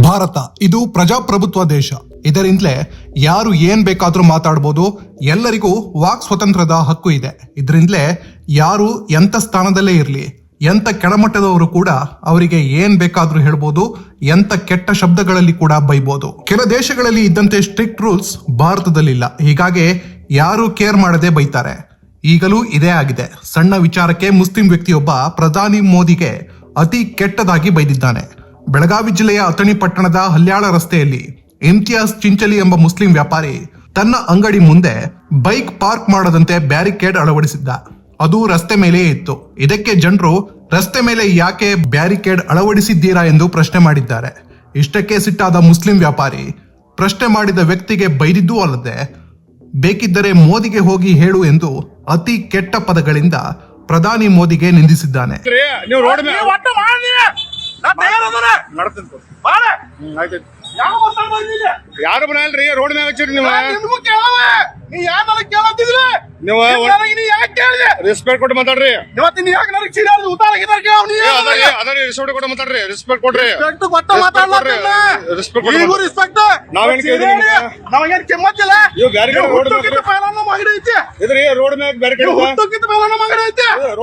ಭಾರತ, ಇದು ಪ್ರಜಾಪ್ರಭುತ್ವ ದೇಶ. ಇದರಿಂದಲೇ ಯಾರು ಏನ್ ಬೇಕಾದ್ರೂ ಮಾತಾಡ್ಬೋದು, ಎಲ್ಲರಿಗೂ ವಾಕ್ ಸ್ವತಂತ್ರದ ಹಕ್ಕು ಇದೆ. ಇದರಿಂದಲೇ ಯಾರು ಎಂತ ಸ್ಥಾನದಲ್ಲೇ ಇರಲಿ, ಎಂತ ಕೆಳಮಟ್ಟದವರು ಕೂಡ ಅವರಿಗೆ ಏನ್ ಬೇಕಾದ್ರೂ ಹೇಳ್ಬೋದು, ಎಂತ ಕೆಟ್ಟ ಶಬ್ದಗಳಲ್ಲಿ ಕೂಡ ಬೈಬೋದು. ಕೆಲ ದೇಶಗಳಲ್ಲಿ ಇದ್ದಂತೆ ಸ್ಟ್ರಿಕ್ಟ್ ರೂಲ್ಸ್ ಭಾರತದಲ್ಲಿಲ್ಲ. ಹೀಗಾಗಿ ಯಾರು ಕೇರ್ ಮಾಡದೆ ಬೈತಾರೆ. ಈಗಲೂ ಇದೇ ಆಗಿದೆ. ಸಣ್ಣ ವಿಚಾರಕ್ಕೆ ಮುಸ್ಲಿಂ ವ್ಯಕ್ತಿಯೊಬ್ಬ ಪ್ರಧಾನಿ ಮೋದಿಗೆ ಅತಿ ಕೆಟ್ಟದಾಗಿ ಬೈದಿದ್ದಾನೆ. ಬೆಳಗಾವಿ ಜಿಲ್ಲೆಯ ಅಥಣಿ ಪಟ್ಟಣದ ಹಲ್ಯಾಳ ರಸ್ತೆಯಲ್ಲಿ ಇಮ್ತಿಯಾಸ್ ಚಿಂಚಲಿ ಎಂಬ ಮುಸ್ಲಿಂ ವ್ಯಾಪಾರಿ ತನ್ನ ಅಂಗಡಿ ಮುಂದೆ ಬೈಕ್ ಪಾರ್ಕ್ ಮಾಡದಂತೆ ಬ್ಯಾರಿಕೇಡ್ ಅಳವಡಿಸಿದ್ದ. ಅದು ರಸ್ತೆ ಮೇಲೆಯೇ ಇತ್ತು. ಇದಕ್ಕೆ ಜನರು ರಸ್ತೆ ಮೇಲೆ ಯಾಕೆ ಬ್ಯಾರಿಕೇಡ್ ಅಳವಡಿಸಿದ್ದೀರಾ? ಎಂದು ಪ್ರಶ್ನೆ ಮಾಡಿದ್ದಾರೆ. ಇಷ್ಟಕ್ಕೆ ಸಿಟ್ಟಾದ ಮುಸ್ಲಿಂ ವ್ಯಾಪಾರಿ ಪ್ರಶ್ನೆ ಮಾಡಿದ ವ್ಯಕ್ತಿಗೆ ಬೈದಿದ್ದೂ ಅಲ್ಲದೆ ಬೇಕಿದ್ದರೆ ಮೋದಿಗೆ ಹೋಗಿ ಹೇಳು ಎಂದು ಅತಿ ಕೆಟ್ಟ ಪದಗಳಿಂದ ಪ್ರಧಾನಿ ಮೋದಿಗೆ ನಿಂದಿಸಿದ್ದಾನೆ. ಯಾರು ಮನೆಯಲ್ರಿ ರೋಡ್ ಮ್ಯಾಗ ಹಚ್ಚಿರಿ ನೀವು. ರೆಸ್ಪೆಕ್ಟ್ ಕೊಟ್ಟು ಮಾತಾಡ್ರಿ. ಅದರಿ ರೆಸ್ಪೆಕ್ಟ್ ಕೊಟ್ಟು ಮಾತಾಡ್ರಿ. ರೆಸ್ಪೆಕ್ಟ್ ಕೊಡ್ರಿ ರೆಸ್ಪೆಕ್ಟ್ ಕೊಡ್ರಿ. ರೆಸ್ಪೆಕ್ಟ್ ನಾವೇನ್ ಕೆಮ್ಮತ್ತಿಲ್ಲ? ಇವ್ ಐತಿ. ಇದ್ರಿ ರೋಡ್ ಮ್ಯಾಗ ಬ್ಯಾರಿಕೇಡ್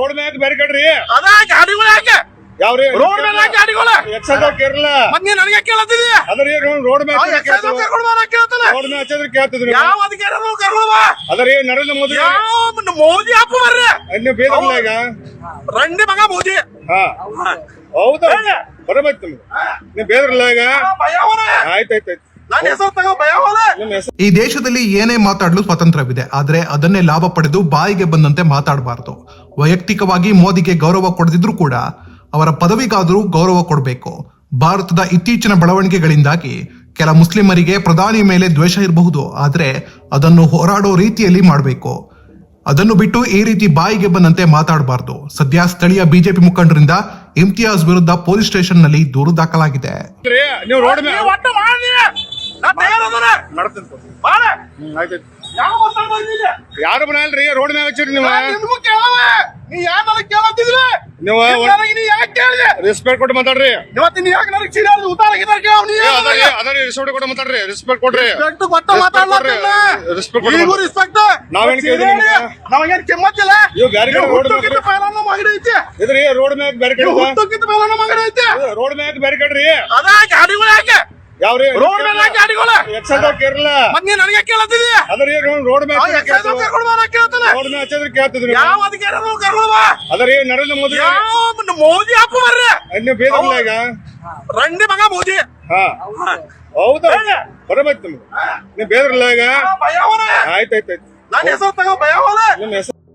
ರೋಡ್ ಮ್ಯಾಗ ಬ್ಯಾರಿಕೇಡ್ ರೀ. ಅದ ಗಾಡಿಗಳು ಯಾಕೆ ಯಾವ್ರಿ ರೋಡ್ ಮೇಲೆ ಯಾಕೆ ಗಾಡಿಗಳು ಎಕ್ಸೈಡ್ ಕೇರಳ ಮತ್ ನನಗೆ ಕೇಳತ್ತಿದ್ದಿ? ಅದರಿ ರೋಡ್ ಮ್ಯಾಗ ಕರ್ಕೊಂಡು ಬರ ಕೇಳ್ತಾನೆ. ರೋಡ್ ಮೇಲೆ ಹಚ್ಚಿದ್ರೆ ಕೇಳ್ತಿದ್ರಿ ಯಾವ ಅಧಿಕಾರನು ಕರ್ಕೊಂಡು ಬಾ. ಅದರಿ ನರೇಂದ್ರ ಮೋದಿ ಯಾವ ಮೋದಿ ಅಪ್ಪ ಬರ್ರಿ ನೀವು ಬೇದಿಲ್ಲ ಈಗ? ರಂಡಿ ಮಗ ಮೋದಿ. ಹಾ. ಹೌದು? ಬರಬೇಕು ನೀವು ಬೇದ್ರಲ್ಲ ಈಗ? ಭಯವನ ನಿಮ್ಮ ಈ ದೇಶದಲ್ಲಿ ಏನೇ ಮಾತಾಡಲು ಸ್ವತಂತ್ರವಿದೆ. ಆದ್ರೆ ಅದನ್ನೇ ಲಾಭ ಪಡೆದು ಬಾಯಿಗೆ ಬಂದಂತೆ ಮಾತಾಡಬಾರದು. ವೈಯಕ್ತಿಕವಾಗಿ ಮೋದಿಗೆ ಗೌರವ ಕೊಡದಿದ್ರು ಕೂಡ ಅವರ ಪದವಿಗಾದರೂ ಗೌರವ ಕೊಡಬೇಕು. ಭಾರತದ ಇತ್ತೀಚಿನ ಬೆಳವಣಿಗೆಗಳಿಂದಾಗಿ ಕೆಲ ಮುಸ್ಲಿಮರಿಗೆ ಪ್ರಧಾನಿ ಮೇಲೆ ದ್ವೇಷ ಇರಬಹುದು ಆದರೆ ಅದನ್ನು ಹೋರಾಡೋ ರೀತಿಯಲ್ಲಿ ಮಾಡಬೇಕು. ಅದನ್ನು ಬಿಟ್ಟು ಈ ರೀತಿ ಬಾಯಿಗೆ ಬಂದಂತೆ ಮಾತಾಡಬಾರದು. ಸದ್ಯ ಸ್ಥಳೀಯ ಬಿಜೆಪಿ ಮುಖಂಡರಿಂದ ಇಮ್ತಿಯಾಜ್ ವಿರುದ್ಧ ಪೊಲೀಸ್ ಸ್ಟೇಷನ್ನಲ್ಲಿ ದೂರು ದಾಖಲಾಗಿದೆ. ಯಾರು ರೋಡ್ ನೀವು ರೆಸ್ಪೆಕ್ಟ್ ಕೊಟ್ಟು ಮಾತಾಡ್ರಿ. ಇವತ್ತು ನೀ ಯಾಕೆ ನನಗೆ ಚಿರಾಡಿ ಉತ್ತಾರ ಅದರಿ ರೆಸ್ಪೆಕ್ಟ್ ಕೊಟ್ಟು ಮಾತಾಡ್ರಿ ರೆಸ್ಪೆಕ್ಟ್ ಕೊಡ್ರಿ ರೆಸ್ಪೆಕ್ಟ್ ಕೊಟ್ಟು ಮಾತಾಡ್ಲತ್ತಿಲ್ಲ Respect ಕೊಡ್ರಿ. ರೆಸ್ಪೆಕ್ಟ್ ನಾವೇನ್ ನಿಮ್ಗೆ? ನಮಗೇನ್ ಕೆಮ್ಮತ್ತಿಲ್ಲ? ಇವ್ ಬ್ಯಾರೆ ಕಡೆ road ಮೇಲೆ- ಹುಟ್ಟುಕಿತ್ತ ಪೈಲನ್ನ ಮಗಡಿ ಐತಿ. ಇದ್ರಿ ರೋಡ್ ಮ್ಯಾಗ ಬ್ಯಾರಿಕೇಡ್ ಐತಿ. ರೋಡ್ ಮ್ಯಾಗ ಬ್ಯಾರಿಕೇಡ್ ರೀ ಅದ ಯಾವ್ರಿ ರೋಡ್ ಮೇಲೆ ಯಾಕೆ ಗಾಡಿಗಳು ಎಕ್ಸೈಡ್ ಕೇರಳ ಮತ್ ನೀ ನನಗೆ ಅದರಿ ರೋಡ್ ಮೇಲೆ ಕರ್ಕೊಂಡು ಬರ ಕೇಳ್ತಾನೆ. ರೋಡ್ ಮೇಲೆ ಹಚ್ಚಿದ್ರೆ ಕೇಳ್ತಿದ್ರು ಯಾವ ಅಧಿಕಾರನು ಕರ್ಕೊಂಡು ಬಾ. ಅದರಿ ನರೇಂದ್ರ ಮೋದಿ? ಯಾವ ಮೋದಿ ಅಪ್ಪ ಬರ್ರಿ. ಬೇದಿಲ್ಲ ಈಗ? ರಂಡಿ ಮಗ ಮೋದಿ. ಹಾ. ಹೌದಾ. ಬರಬೇಕು ನಿಮ್ಗೆ. ನೀವು ಬೇದ್ರಲ್ಲ ಈಗ? ಆಯ್ತಾಯ್ತಾಯ್ತು ನನ್ನ ಹೆಸರು ತಗೋ ಭಯವನ ನಿಮ್ಮ ಹೆಸರು